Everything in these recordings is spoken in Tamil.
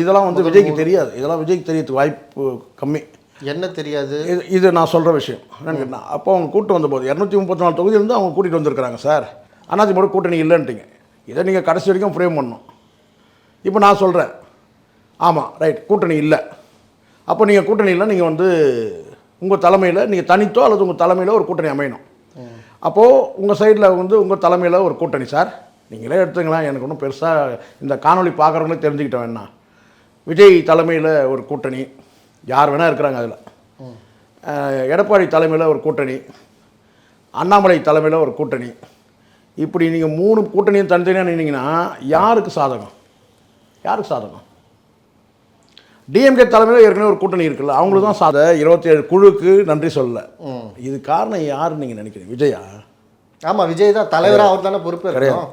இதெல்லாம் வந்து விஜய்க்கு தெரியாது. இதெல்லாம் விஜய்க்கு தெரியறதுக்கு வாய்ப்பு கம்மி. என்ன தெரியாது? இது இது நான் சொல்கிற விஷயம். என்னன்னு அப்போ அவங்க கூட்டு வந்தபோது இரநூத்தி முப்பத்தி நாலு தொகுதியிலேருந்து அவங்க கூட்டிகிட்டு வந்திருக்கிறாங்க சார். அதிமுக கூட்டணி இல்லைன்ட்டீங்க. இதை நீங்கள் கடைசி வரைக்கும் ஃப்ரேம் பண்ணணும். இப்போ நான் சொல்கிறேன் ஆமாம் ரைட் கூட்டணி இல்லை. அப்போ நீங்கள் கூட்டணி இல்லை நீங்கள் வந்து உங்கள் தலைமையில் நீங்கள் தனித்தோ அல்லது உங்கள் தலைமையில் ஒரு கூட்டணி அமையணும். அப்போது உங்கள் சைடில் வந்து உங்கள் தலைமையில் ஒரு கூட்டணி சார். நீங்களே எடுத்துங்களேன். எனக்கு ஒன்றும் பெருசாக இந்த காணொளி பார்க்குறவங்களே தெரிஞ்சுக்கிட்ட வேணாம். விஜய் தலைமையில் ஒரு கூட்டணி. யார் வேணால் இருக்கிறாங்க அதில். எடப்பாடி தலைமையில் ஒரு கூட்டணி. அண்ணாமலை தலைமையில் ஒரு கூட்டணி. இப்படி நீங்கள் மூணு கூட்டணியும் தனித்தனியாக நின்னீங்கன்னா யாருக்கு சாதகம்? யாருக்கு சாதகம்? டிஎம்கே தலைமையில் ஏற்கனவே ஒரு கூட்டணி இருக்குல்ல அவங்களுக்கு தான் சாத இருபத்தி ஏழு குழுக்கு நன்றி சொல்லல. இது காரணம் யாருன்னு நீங்கள் நினைக்கிறீங்க? விஜயா? ஆமா விஜய் தான் தலைவரா அவர் தானே பொறுப்பு கிடையாது.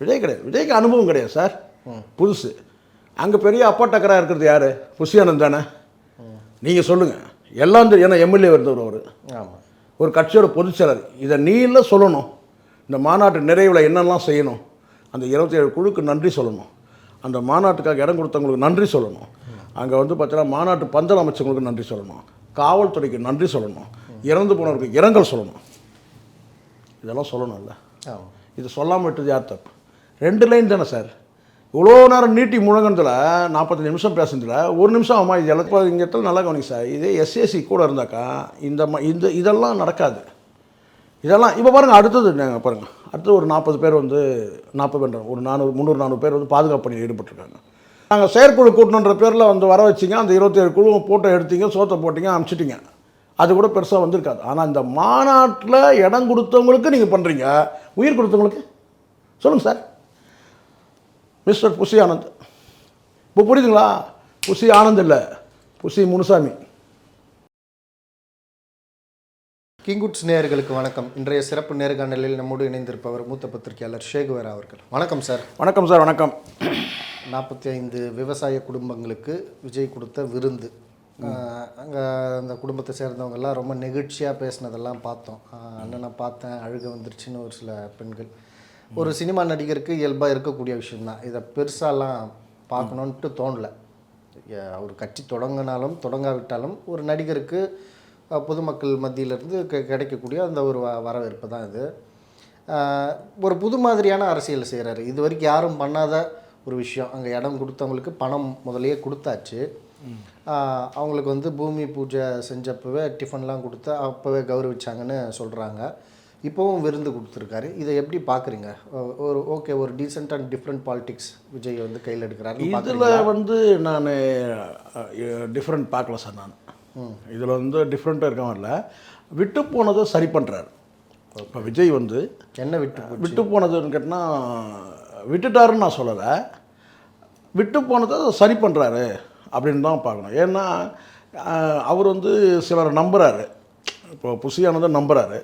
விஜய் கிடையாது. விஜய்க்கு அனுபவம் கிடையாது சார். புதுசு. அங்கே பெரிய அப்பா டக்கராக இருக்கிறது யார்? புஷியானந்த் தானே? நீங்கள் சொல்லுங்கள் எல்லாம் தெரியும். ஏன்னா எம்எல்ஏ வருந்தவர் அவர். ஆமா. ஒரு கட்சியோட பொதுச்செயலர் இதை நீல சொல்லணும். இந்த மாநாட்டு நிறைவில் என்னெல்லாம் செய்யணும்? அந்த இருபத்தேழு குழுக்கு நன்றி சொல்லணும். அந்த மாநாட்டுக்காக இடம் கொடுத்தவங்களுக்கு நன்றி சொல்லணும். அங்கே வந்து பார்த்தீங்கன்னா மாநாட்டு பந்தல் அமைச்சவங்களுக்கு நன்றி சொல்லணும். காவல்துறைக்கு நன்றி சொல்லணும். இறந்து போனவருக்கு இரங்கல் சொல்லணும். இதெல்லாம் சொல்லணும்ல. இது சொல்லாமல் விட்டது யார் தப்பு? ரெண்டு லைன் தானே சார்? இவ்வளோ நேரம் நீட்டி முழங்கினதில் நாற்பத்தஞ்சு நிமிஷம் பேசுனதில் ஒரு நிமிஷம் ஆமாம் இது எல்லாத்தையும் நல்லா கவனிங்க சார். இதே எஸ்எஸ்சி கூட இருந்தாக்கா இந்த ம இந்த இதெல்லாம் நடக்காது. இதெல்லாம் இப்போ பாருங்கள் அடுத்தது நாங்கள் பாருங்கள் அடுத்து ஒரு நாற்பது பேர் வந்து நாற்பது பேர் ஒரு நானூறு முந்நூறு நானூறு பேர் வந்து பாதுகாப்பு பணியில் ஈடுபட்டிருக்காங்க. நாங்கள் செயற்குழு கூட்டணுன்ற பேரில் வந்து வர வச்சிங்க அந்த இருபத்தேழு குழு ஃபோட்டோ எடுத்தீங்க சோத்தை போட்டிங்க அனுப்பிச்சிட்டிங்க. அது கூட பெருசாக வந்திருக்காது. ஆனால் இந்த மாநாட்டில் இடம் கொடுத்தவங்களுக்கு நீங்கள் பண்ணுறீங்க உயிர் கொடுத்தவங்களுக்கு? சொல்லுங்கள் சார். மிஸ்டர் புசி ஆனந்த். இப்போ புரியுதுங்களா? புசி ஆனந்த் இல்லை. புசி முனுசாமி. கிங்குட்ஸ் நேயர்களுக்கு வணக்கம். இன்றைய சிறப்பு நேர்காணலில் நம்மோடு இணைந்திருப்பவர் மூத்த பத்திரிகையாளர் ஷேகுவேரா அவர்கள். வணக்கம் சார். வணக்கம் சார். வணக்கம். நாற்பத்தி ஐந்து விவசாய குடும்பங்களுக்கு விஜய் கொடுத்த விருந்து. அங்கே அந்த குடும்பத்தை சேர்ந்தவங்க எல்லாம் ரொம்ப நெகிழ்ச்சியாக பேசினதெல்லாம் பார்த்தோம். அண்ணனை பார்த்தேன். அழுக வந்துருச்சுன்னு ஒரு சில பெண்கள். ஒரு சினிமா நடிகருக்கு இயல்பாக இருக்கக்கூடிய விஷயம்தான். இதை பெருசாலாம் பார்க்கணுன்ட்டு தோணல. அவர் கட்சி தொடங்கினாலும் தொடங்காவிட்டாலும் ஒரு நடிகருக்கு பொதுமக்கள் மத்தியிலிருந்து கி- கிடைக்கக்கூடிய அந்த ஒரு வ வரவேற்பு தான் இது. ஒரு புது மாதிரியான அரசியல் செய்கிறாரு இது வரைக்கும் யாரும் பண்ணாத ஒரு விஷயம். அங்கே இடம் கொடுத்தவங்களுக்கு பணம் முதலையே கொடுத்தாச்சு. அவங்களுக்கு வந்து பூமி பூஜை செஞ்சப்பவே டிஃபன்லாம் கொடுத்து அப்போவே கௌரவிச்சாங்கன்னு சொல்கிறாங்க இப்போவும் விருந்து கொடுத்துருக்காரு. இதை எப்படி பார்க்குறீங்க? ஒரு ஓகே ஒரு decent and different politics Vijay வந்து கையில் எடுக்கிறாரு இதில் வந்து நான் டிஃப்ரெண்ட் பார்க்கல சார் நான். இதில் வந்து டிஃப்ரெண்ட்டாக இருக்க வரல. விட்டு போனதை சரி பண்ணுறாரு இப்போ விஜய் வந்து என்ன விட்டு விட்டு போனதுன்னு கேட்டால் விட்டுட்டாருன்னு நான் சொல்லலை. விட்டு போனதை அதை சரி பண்ணுறாரு அப்படின்னு தான் பார்க்கணும். ஏன்னா அவர் வந்து சிலரை நம்புகிறாரு இப்போ புசியானதை நம்புகிறாரு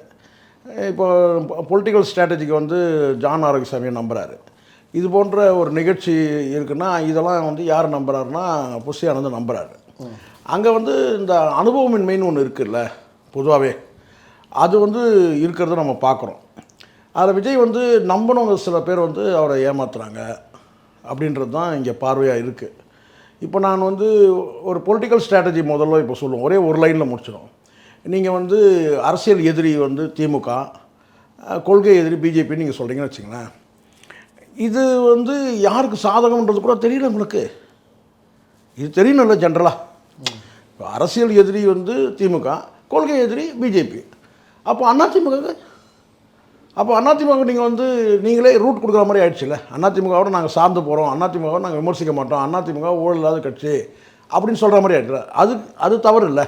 இப்போ பொலிட்டிக்கல் ஸ்ட்ராட்டஜிக்கு வந்து ஜான் ஆரோக்கியசாமியை நம்புகிறாரு இது போன்ற ஒரு நிகழ்ச்சி இருக்குன்னா இதெல்லாம் வந்து யார் நம்புறாருன்னா புசியானதை நம்புகிறாரு அங்கே வந்து இந்த அனுபவமின்மைன்னு ஒன்று இருக்குல்ல பொதுவாகவே அது வந்து இருக்கிறத நம்ம பார்க்குறோம். அதில் விஜய் வந்து நம்பினவங்க சில பேர் வந்து அவரை ஏமாத்துறாங்க அப்படின்றது தான் இங்கே பார்வையாக இருக்குது இப்போ நான் வந்து ஒரு பொலிட்டிக்கல் ஸ்ட்ராட்டஜி முதல்ல இப்போ சொல்லுவோம். ஒரே ஒரு லைனில் முடிச்சிடும் நீங்கள் வந்து அரசியல் எதிரி வந்து திமுக கொள்கை எதிரி பிஜேபி நீங்கள் சொல்கிறீங்கன்னு வச்சுங்களேன் இது வந்து யாருக்கு சாதகம்ன்றது கூட தெரியல உங்களுக்கு. இது தெரியணும்ல ஜென்ரலாக இப்போ அரசியல் எதிரி வந்து திமுக கொள்கை எதிரி பிஜேபி. அப்போ அதிமுக அப்போ அதிமுக நீங்கள் வந்து நீங்களே ரூட் கொடுக்குற மாதிரி ஆயிடுச்சுல்ல அதிமுகவோட நாங்கள் சார்ந்து போகிறோம் அதிமுகவை நாங்கள் விமர்சிக்க மாட்டோம் அதிமுக ஊழல் இல்லாத கட்சி அப்படின்னு சொல்கிற மாதிரி ஆகிடுச்சு அது அது தவறு இல்லை?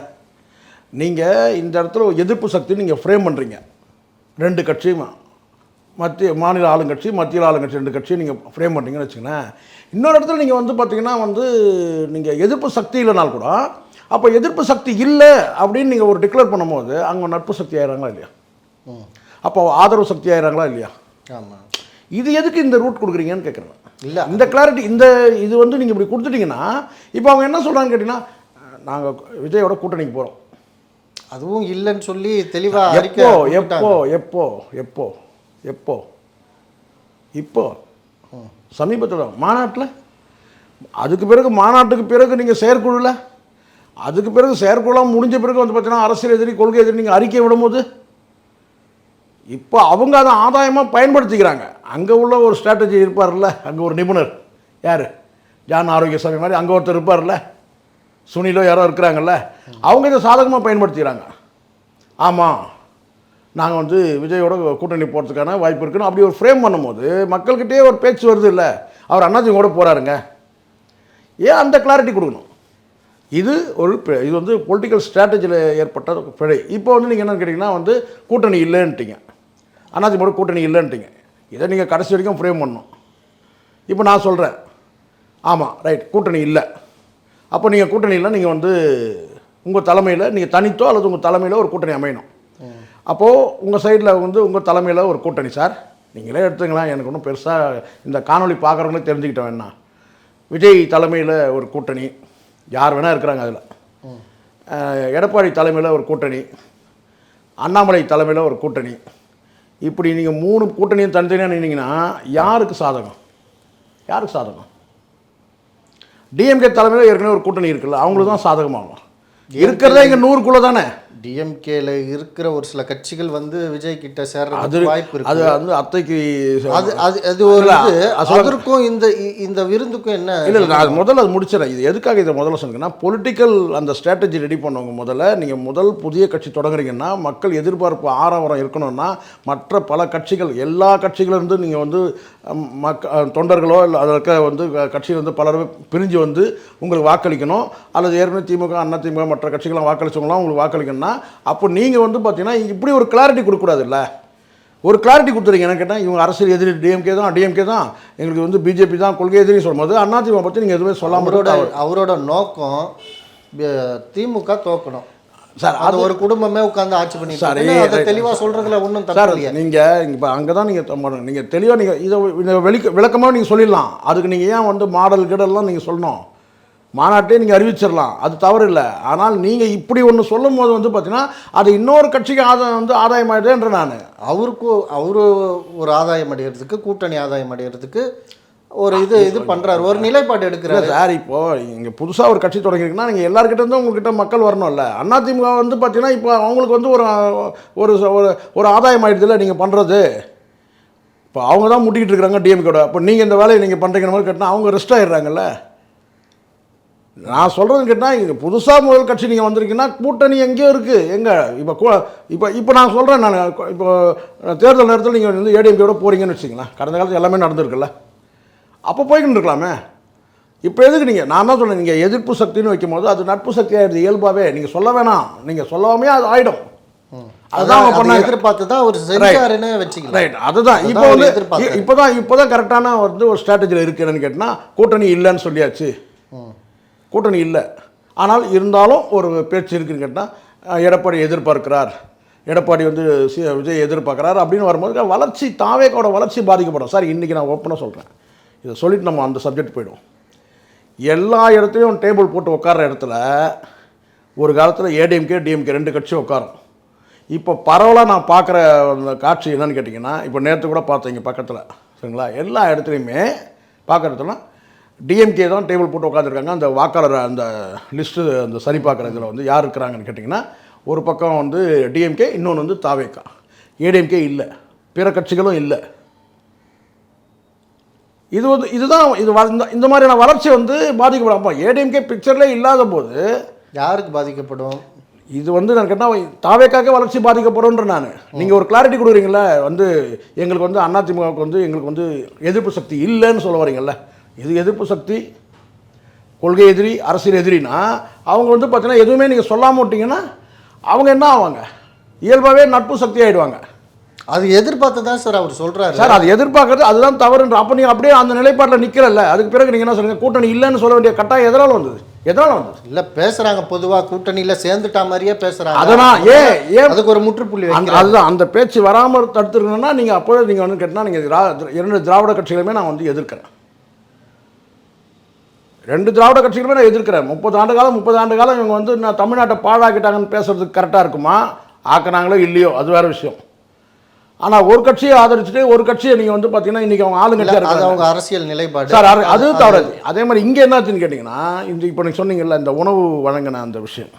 நீங்கள் இந்த இடத்துல எதிர்ப்பு சக்தி நீங்கள் ஃப்ரேம் பண்ணுறீங்க ரெண்டு கட்சியும் மத்திய மாநில ஆளுங்கட்சி மத்திய ஆளுங்கட்சி ரெண்டு கட்சியும் நீங்கள் ஃப்ரேம் பண்ணுறீங்கன்னு வச்சுங்களேன் இன்னொரு இடத்துல நீங்கள் வந்து பார்த்தீங்கன்னா வந்து நீங்கள் எதிர்ப்பு சக்தி இல்லைனால் கூட அப்போ எதிர்ப்பு சக்தி இல்லை அப்படின்னு நீங்கள் ஒரு டிக்ளேர் பண்ணும்போது அங்கே நட்பு சக்தி ஆயிடுறாங்களா இல்லையா? அப்போ ஆதரவு சக்தி ஆயிடுறாங்களா இல்லையா? ஆமாம் இது எதுக்கு இந்த ரூட் கொடுக்குறீங்கன்னு கேட்குறேன் இல்லை. இந்த கிளாரிட்டி இந்த இது வந்து நீங்கள் இப்படி கொடுத்துட்டீங்கன்னா இப்போ அவங்க என்ன சொல்கிறாங்கன்னு கேட்டிங்கன்னா நாங்கள் விஜயோட கூட்டணிக்கு போகிறோம் அதுவும் இல்லைன்னு சொல்லி தெளிவாக எப்போ. எப்போ எப்போ எப்போ எப்போ? இப்போ. சமீபத்தில் மாநாட்டில்? அதுக்கு பிறகு மாநாட்டுக்கு பிறகு நீங்கள் செயற்குழுல? அதுக்கு பிறகு செயற்குழுலாம் முடிஞ்ச பிறகு வந்து பார்த்தீங்கன்னா அரசியல் எதிரி கொள்கை எதிரி நீங்கள் அறிக்கை விடும்போது இப்போ அவங்க அதை ஆதாயமாக பயன்படுத்திக்கிறாங்க. அங்கே உள்ள ஒரு ஸ்ட்ராட்டஜி இருப்பார்ல அங்கே ஒரு நிபுணர். யார்? ஜான் ஆரோக்கியசாமி மாதிரி அங்கே ஒருத்தர் இருப்பார்ல. சுனிலோ யாரோ இருக்கிறாங்கல்ல அவங்க இதை சாதகமாக பயன்படுத்திக்கிறாங்க. ஆமாம் நாங்கள் வந்து விஜயோட கூட்டணி போகிறதுக்கான வாய்ப்பு இருக்குன்னு அப்படி ஒரு ஃப்ரேம் பண்ணும்போது மக்கள்கிட்டயே ஒரு பேச்சு வருது இல்லை. அவர் அண்ணாச்சி கூட போகிறாருங்க ஏன் அந்த கிளாரிட்டி கொடுக்கணும்? இது ஒரு இது வந்து பொலிட்டிக்கல் ஸ்ட்ராட்டஜியில் ஏற்பட்ட பிழை. இப்போ வந்து நீங்கள் என்னென்னு கேட்டிங்கன்னா வந்து கூட்டணி இல்லைன்ட்டீங்க. அதிமுக கூட்டணி இல்லைன்ட்டீங்க. இதை நீங்கள் கடைசி வரைக்கும் ஃப்ரேம் பண்ணணும். இப்போ நான் சொல்கிறேன் ஆமாம் ரைட் கூட்டணி இல்லை. அப்போ நீங்கள் கூட்டணியில் நீங்கள் வந்து உங்கள் தலைமையில் நீங்கள் தனித்தோ அல்லது உங்கள் தலைமையில் ஒரு கூட்டணி அமையணும். அப்போது உங்கள் சைடில் வந்து உங்கள் தலைமையில் ஒரு கூட்டணி சார் நீங்களே எடுத்துங்களேன். எனக்கு ஒன்றும் பெருசாக இந்த காணொளி பார்க்குறவங்களே தெரிஞ்சுக்கிட்ட வேணாம். விஜய் தலைமையில் ஒரு கூட்டணி. யார் வேணால் இருக்கிறாங்க அதில். எடப்பாடி தலைமையில் ஒரு கூட்டணி. அண்ணாமலை தலைமையில் ஒரு கூட்டணி. இப்படி நீங்கள் மூணு கூட்டணியும் தனித்தனியாக நின்னீங்கன்னா யாருக்கு சாதகம்? யாருக்கு சாதகம்? டிஎம்கே தலைமையில் ஏற்கனவே ஒரு கூட்டணி இருக்குல்ல அவங்களுக்கு தான் சாதகமாகும். இருக்கிறதே இங்கே நூறுக்குள்ளே தானே டிஎம்கேல இருக்கிற ஒரு சில கட்சிகள் வந்து விஜய் கிட்ட அது சேர்றதுக்கு வாய்ப்பு அது இருக்கு வந்து அத்தைக்கு அது அது அது ஒரு அது அதற்கும் இந்த இந்த விருந்துக்கும் என்ன இல்லை இல்லை நான் முதல்ல அது முடிச்சிடறேன். இது எதுக்காக இதை முதல்ல சொன்னீங்கன்னா பொலிட்டிக்கல் அந்த ஸ்ட்ராட்டஜி ரெடி பண்ணவங்க முதல்ல நீங்கள் முதல் புதிய கட்சி தொடங்குறீங்கன்னா மக்கள் எதிர்பார்ப்பு ஆரவாரம் இருக்கணும்னா மற்ற பல கட்சிகள் எல்லா கட்சிகளும் இருந்து நீங்கள் வந்து மக்க தொண்டர்களோ இல்லை அதில் இருக்க வந்து கட்சியில் வந்து பலர் பிரிஞ்சு வந்து உங்களுக்கு வாக்களிக்கணும். அல்லது ஏற்கனவே திமுக அண்ணா திமுக மற்ற கட்சிகள்லாம் வாக்களிச்சவங்களாம் உங்களுக்கு வாக்களிக்கணும்னா அப்போ நீங்கள் வந்து பார்த்தீங்கன்னா இப்படி ஒரு கிளாரிட்டி கொடுக்கக்கூடாதுல்ல. ஒரு கிளாரிட்டி கொடுத்துருங்க. என்ன கேட்டால் இவங்க அரசியல் எதிரி டிஎம்கே தான் டிஎம்கே தான். எங்களுக்கு வந்து பிஜேபி தான் கொள்கை எதிரி சொல்லும்போது அதிமுக பற்றி நீங்கள் எதுவுமே சொல்லாமல் அவரோட அவரோட நோக்கம் திமுக தோக்கணும். சார் அது ஒரு குடும்பமே உட்கார்ந்து ஆட்சி பண்ணிட்டு சரி. அதை ரைட். தெளிவா சொல்றதுல ஒன்றும் சார் நீங்கள் இப்போ அங்கே தான் நீங்கள் நீங்கள் தெளிவாக நீங்கள் இதை இதை வெளிக்க விளக்கமாக நீங்கள் சொல்லிடலாம். அதுக்கு நீங்கள் ஏன் வந்து மாடல் கிடல்லாம் நீங்கள் சொல்லணும்? மாநாட்டே நீங்கள் அறிவிச்சிடலாம். அது தவறு இல்லை. ஆனால் நீங்கள் இப்படி ஒன்று சொல்லும் போது வந்து பார்த்தீங்கன்னா அது இன்னொரு கட்சிக்கு ஆதாயம் வந்து ஆதாயமாயிடுன்ற நான். அவருக்கு அவரு ஒரு ஆதாயம் அடைகிறதுக்கு கூட்டணி ஆதாயம் அடைகிறதுக்கு ஒரு இது இது பண்றாரு. ஒரு நிலைப்பாடு எடுக்கிறாரு. சார் இப்போ இங்கே புதுசாக ஒரு கட்சி தொடங்கிருக்குன்னா நீங்கள் எல்லாருக்கிட்ட இருந்து உங்ககிட்ட மக்கள் வரணும்ல அதிமுக வந்து பார்த்தீங்கன்னா இப்போ அவங்களுக்கு வந்து ஒரு ஒரு ஒரு ஒரு ஆதாயம் ஆயிடுதுல நீங்கள் பண்ணுறது இப்போ அவங்க தான் முட்டிக்கிட்டு இருக்கிறாங்க டிஎம்கோட அப்போ நீங்கள் இந்த வேலையை நீங்கள் பண்ணுறீங்கிற மாதிரி கேட்டால் அவங்க ரெஸ்ட் ஆயிடுறாங்கல்ல. நான் சொல்கிறது கேட்டால் இங்கே புதுசாக முதல் கட்சி நீங்கள் வந்திருக்கீங்கன்னா கூட்டணி எங்கேயோ இருக்குது எங்கே இப்போ இப்போ இப்போ நான் சொல்கிறேன் நான் இப்போ தேர்தல் நேரத்தில் நீங்கள் வந்து ஏடிஎம்கேட போகிறீங்கன்னு வச்சிங்களேன் கடந்த காலத்தில் எல்லாமே நடந்திருக்குல்ல. அப்போ போய்கிட்டு இருக்கலாமே. இப்போ எதுக்கு நீங்கள் நான் தான் சொன்னேன் நீங்கள் எதிர்ப்பு சக்தின்னு வைக்கும்போது அது நட்பு சக்தி ஆயிடுது இயல்பாகவே நீங்கள் சொல்ல வேணாம். நீங்கள் சொல்லாமே அது ஆயிடும். அதுதான் அவங்க பண்ணாங்க. எதிர்பார்த்து தான் அவர் செஞ்சாருன்னு வச்சுக்கலாம் ரைட் அதுதான். இப்போ வந்து. இப்போ தான் இப்போ தான் கரெக்டான வந்து ஒரு ஸ்ட்ராட்டஜியில் இருக்குன்னு கேட்டினா கூட்டணி இல்லைன்னு சொல்லியாச்சு. கூட்டணி இல்லை. ஆனால் இருந்தாலும் ஒரு பேச்சு இருக்குன்னு கேட்டால் எடப்பாடி எதிர்பார்க்கிறார். எடப்பாடி வந்து சி- விஜய் எதிர்பார்க்குறாரு. அப்படின்னு வரும்போது வளர்ச்சி தாவேக்கோட வளர்ச்சி பாதிக்கப்படும். சார் இன்றைக்கி நான் ஓப்பனாக சொல்கிறேன் இதை சொல்லிட்டு நம்ம அந்த சப்ஜெக்ட் போயிடும் எல்லா இடத்துலையும் டேபிள் போட்டு உட்கார்ற இடத்துல ஒரு காலத்தில் ஏடிஎம்கே டிஎம்கே ரெண்டு கட்சியும் உட்காரும். இப்போ பரவலாக நான் பார்க்குற அந்த காட்சி என்னன்னு கேட்டிங்கன்னா இப்போ நேற்று கூட பார்த்தேன் இங்கே பக்கத்தில். சரிங்களா? எல்லா இடத்துலையுமே பார்க்குற இடத்துல டிஎம்கே தான் டேபிள் போட்டு உட்காந்துருக்காங்க அந்த வாக்காளர் அந்த லிஸ்ட்டு அந்த சரி பார்க்குற இதில் வந்து யார் இருக்கிறாங்கன்னு கேட்டிங்கன்னா ஒரு பக்கம் வந்து டிஎம்கே இன்னொன்று வந்து தாவேக்கா. ஏடிஎம்கே இல்லை. பிற கட்சிகளும் இல்லை. இது வந்து இதுதான் இது இந்த- மாதிரியான வளர்ச்சி வந்து பாதிக்கப்படும். அப்போ ஏடிஎம்கே பிக்சர்லேயே இல்லாத போது யாருக்கு பாதிக்கப்படும்? இது வந்து நான் கேட்டால் தாவேக்காக வளர்ச்சி பாதிக்கப்படும்ன்ற நான். நீங்கள் ஒரு கிளாரிட்டி கொடுக்குறீங்கள வந்து எங்களுக்கு வந்து அதிமுகவுக்கு வந்து எங்களுக்கு வந்து எதிர்ப்பு சக்தி இல்லைன்னு சொல்ல வரீங்கல்ல. இது எதிர்ப்பு சக்தி? கொள்கை எதிரி அரசியல் எதிரினா அவங்க வந்து பார்த்தீங்கன்னா எதுவுமே நீங்கள் சொல்லாம விட்டீங்கன்னா அவங்க என்ன ஆவாங்க? இயல்பாகவே நட்பு சக்தி ஆயிடுவாங்க. அது எதிர்பார்த்து தான் சார் அவர் சொல்றாரு. சார் அது எதிர்பார்க்கறது அதுதான் தவறுன்ற. அப்போ நீங்கள் அப்படியே அந்த நிலைப்பாட்டில் நிற்கல அதுக்கு பிறகு நீங்கள் என்ன சொல்லுங்க கூட்டணி இல்லைன்னு சொல்ல வேண்டிய கட்டாயம் எதனால் வந்தது? எதனால் வந்தது? இல்ல பேசுறாங்க பொதுவா. கூட்டணியில சேர்ந்துட்டா மாதிரியே பேசுறாங்க. அதனால் ஏன் ஏன் அதுக்கு ஒரு முற்றுப்புள்ளி அந்த அதுதான் அந்த பேச்சு வராமல் தடுத்துருக்கணும்னா நீங்கள் அப்போவே நீங்கள் வந்து கேட்டால் நீங்கள் திரா இரண்டு திராவிட கட்சிகளுமே நான் வந்து எதிர்க்கிறேன். ரெண்டு திராவிட கட்சிகளுமே நான் எதிர்க்கிறேன். முப்பது ஆண்டு காலம் முப்பது ஆண்டு காலம் இவங்க வந்து நான் தமிழ்நாட்டை பாழாக்கிட்டாங்கன்னு பேசுறதுக்கு கரெக்டாக இருக்குமா? ஆக்குனாங்களோ இல்லையோ? அது வேறு விஷயம். ஆனால் ஒரு கட்சியை ஆதரிச்சுட்டு ஒரு கட்சியை நீங்கள் வந்து பார்த்தீங்கன்னா இன்றைக்கி அவங்க ஆளுங்கட்சியாக அது அவங்க அரசியல் நிலைப்பாடு. சார் அது அது தவறு. அதே மாதிரி இங்கே என்னாச்சுன்னு கேட்டிங்கன்னா இந்த இப்போ நீங்கள் சொன்னீங்கல்ல இந்த உணவு வழங்கின அந்த விஷயம்.